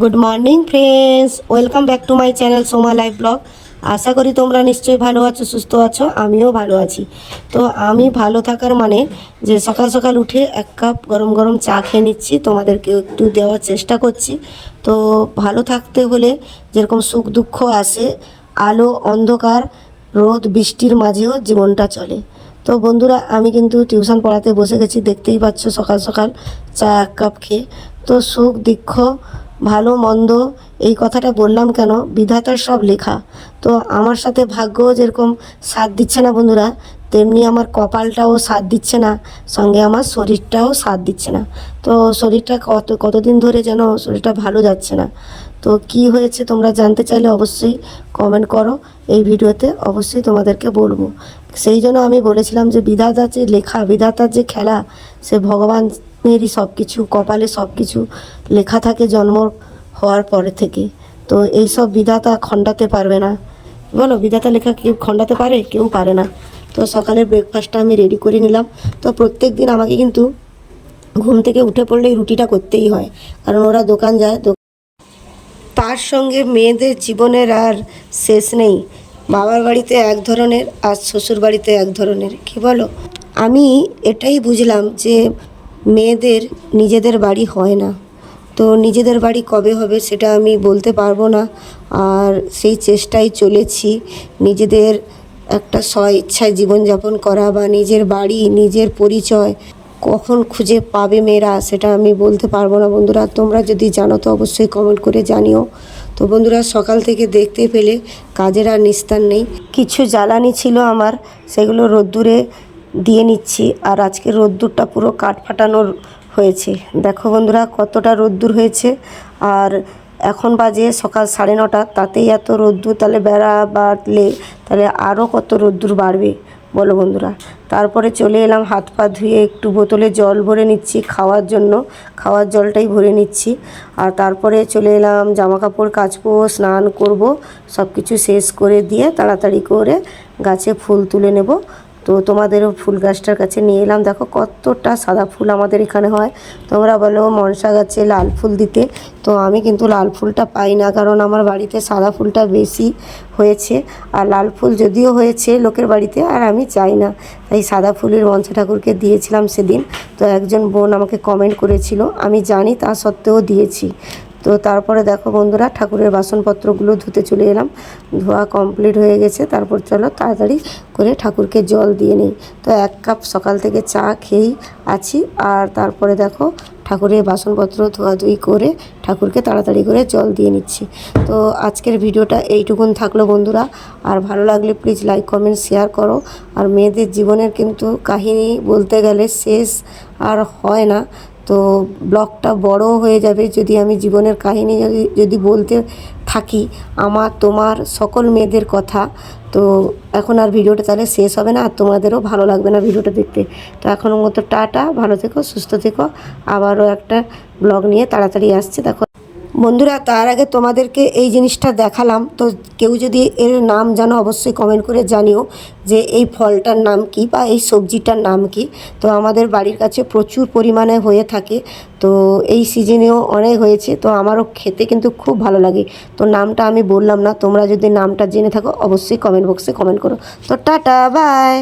Good morning friends welcome back to my channel Soma life vlog আশা করি তোমরা নিশ্চয়ই ভালো আছো, সুস্থ আছো, আমিও ভালো আছি। তো আমি ভালো থাকার মানে যে সকাল সকাল উঠে এক কাপ গরম গরম চা খেয়ে নিচ্ছি, তোমাদেরকে একটু দেওয়ার চেষ্টা করছি। তো ভালো থাকতে হলে যেরকম সুখ দুঃখ আসে, আলো, অন্ধকার, রোদ, বৃষ্টির মাঝেও জীবনটা চলে। তো বন্ধুরা, আমি কিন্তু টিউশন পড়াতে বসে গেছি, দেখতেই পাচ্ছ সকাল সকাল চা এক কাপ খেয়ে। তো সুখ, দুঃখ ভালো, মন্দ, এই কথাটা বললাম কেন? বিধাতার সব লেখা। তো আমার সাথে ভাগ্য যেরকম সাথ দিচ্ছে না বন্ধুরা, তেমনি আমার কপালটাও সাথ দিচ্ছে না, সঙ্গে আমার শরীরটাও সাথ দিচ্ছে না। তো শরীরটা কত, কতদিন ধরে যেন শরীরটা ভালো যাচ্ছে না। তো কি হয়েছে তোমরা জানতে চাইলে অবশ্যই কমেন্ট করো, এই ভিডিওতে অবশ্যই তোমাদেরকে বলব। সেই জন্য আমি বলেছিলাম যে বিধাতার যে লেখা, বিধাতার যে খেলা, সে ভগবানেরই সব কিছু কপালে সব কিছু লেখা থাকে জন্ম হওয়ার পরে থেকে। তো এই সব বিধাতা খণ্ডাতে পারবে না। বলো, বিধাতা লেখা কেউ খণ্ডাতে পারে? কেউ পারে না। তো সকালের ব্রেকফাস্টটা আমি রেডি করে নিলাম। তো প্রত্যেক দিন আমাকে কিন্তু ঘুম থেকে উঠে পড়লেই রুটিটা করতেই হয়। কারণ ওরা দোকান যায় তার সঙ্গে মেয়েদের জীবনের আর শেষ নেই। বাবার বাড়িতে এক ধরনের, আর শ্বশুর বাড়িতে এক ধরনের। কি বলো? আমি এটাই বুঝলাম যে মেয়েদের, নিজেদের বাড়ি হয় না। তো নিজেদের বাড়ি কবে হবে সেটা আমি বলতে পারব না। আর সেই চেষ্টায় চলেছি নিজেদের একটা স্ব ইচ্ছায় জীবনযাপন করা বা নিজের বাড়ি, নিজের পরিচয় কখন খুঁজে পাবে মেয়েরা সেটা আমি বলতে পারব না বন্ধুরা। তোমরা যদি জানো তো অবশ্যই কমেন্ট করে জানিও। তো বন্ধুরা, সকাল থেকে দেখতে পেলে কাজের আর নিস্তার নেই। কিছু জ্বালানি ছিল আমার, সেগুলো রোদ্দুরে দিয়ে নিচ্ছি। আর আজকে রোদ্দুরটা পুরো কাঠ ফাটানোর হয়েছে। দেখো বন্ধুরা, কতটা রোদ্দুর হয়েছে। আর এখন বাজে সকাল সাড়ে নটা, তাতেই এত রোদ্দুর। তাহলে বেড়া বাড়লে তাহলে আরও কত রোদ্দুর বাড়বে? বলো বন্ধুরা। তারপরে চলে এলাম, হাত পা ধুয়ে একটু বোতলে জল ভরে নিচ্ছি খাওয়ার জন্য। খাওয়ার জলটাই ভরে নিচ্ছি। আর তারপরে চলে এলাম জামা কাপড় কাচবো, স্নান করব। সব কিছু শেষ করে দিয়ে তাড়াতাড়ি করে গাছে ফুল তুলে নেব। তো তোমাদেরও ফুল গাছটার কাছে নিয়ে এলাম। দেখো কতটা সাদা ফুল আমাদের এখানে হয়। তোমরা বলো মনসা গাছে লাল ফুল দিতে। তো আমি কিন্তু লাল ফুলটা পাই না, কারণ আমার বাড়িতে সাদা ফুলটা বেশি হয়েছে। আর লাল ফুল যদিও হয়েছে লোকের বাড়িতে, আর আমি চাই না। তাই সাদা ফুলের মনসা ঠাকুরকে দিয়েছিলাম সেদিন। তো একজন বোন আমাকে কমেন্ট করেছিল। আমি জানি তা সত্ত্বেও দিয়েছি। তো তারপরে দেখো বন্ধুরা, ঠাকুরের বাসনপত্রগুলো ধুতে চলে এলাম। ধোয়া কমপ্লিট হয়ে গেছে, তারপর চলো তাড়াতাড়ি করে ঠাকুরকে জল দিয়ে নিই। তো এক কাপ সকাল থেকে চা খেয়েই আছি। আর তারপরে দেখো ঠাকুরের বাসনপত্র ধোয়াধুয়ি করে ঠাকুরকে তাড়াতাড়ি করে জল দিয়ে নিচ্ছি। তো আজকের ভিডিওটা এইটুকুন থাকল বন্ধুরা। আর ভালো লাগলে প্লিজ লাইক কমেন্ট শেয়ার করো। আর মেয়েদের জীবনের কিন্তু কাহিনী বলতে গেলে শেষ আর হয় না। তো ব্লগটা বড় হয়ে যাবে যদি আমি জীবনের কাহিনী যদি যদি বলতে থাকি আমার, তোমার সকল মেয়েদের কথা। তো এখন আর ভিডিওটা তাহলে শেষ হবে না, আর তোমাদেরও ভালো লাগবে না ভিডিওটা দেখতে। তো এখনও মতো টাটা, ভালো থেকো, সুস্থ থেকো। আবারও একটা ব্লগ নিয়ে তাড়াতাড়ি আসছে, দেখো। বন্ধুরা, তার আগে তোমাদেরকে এই জিনিসটা দেখালাম। তো কেউ যদি এর নাম জানো, অবশ্যই কমেন্ট করে জানিও যে এই ফলটার নাম কি বা এই সবজিটার নাম কি। তো আমাদের বাড়ির কাছে প্রচুর পরিমাণে হয়ে থাকে। তো এই সিজনেও অনেক হয়েছে। তো আমারও খেতে কিন্তু খুব ভালো লাগে। তো নামটা আমি বললাম না, তোমরা যদি নামটা জেনে থাকো, অবশ্যই কমেন্ট বক্সে কমেন্ট করো। তো টাটা বাই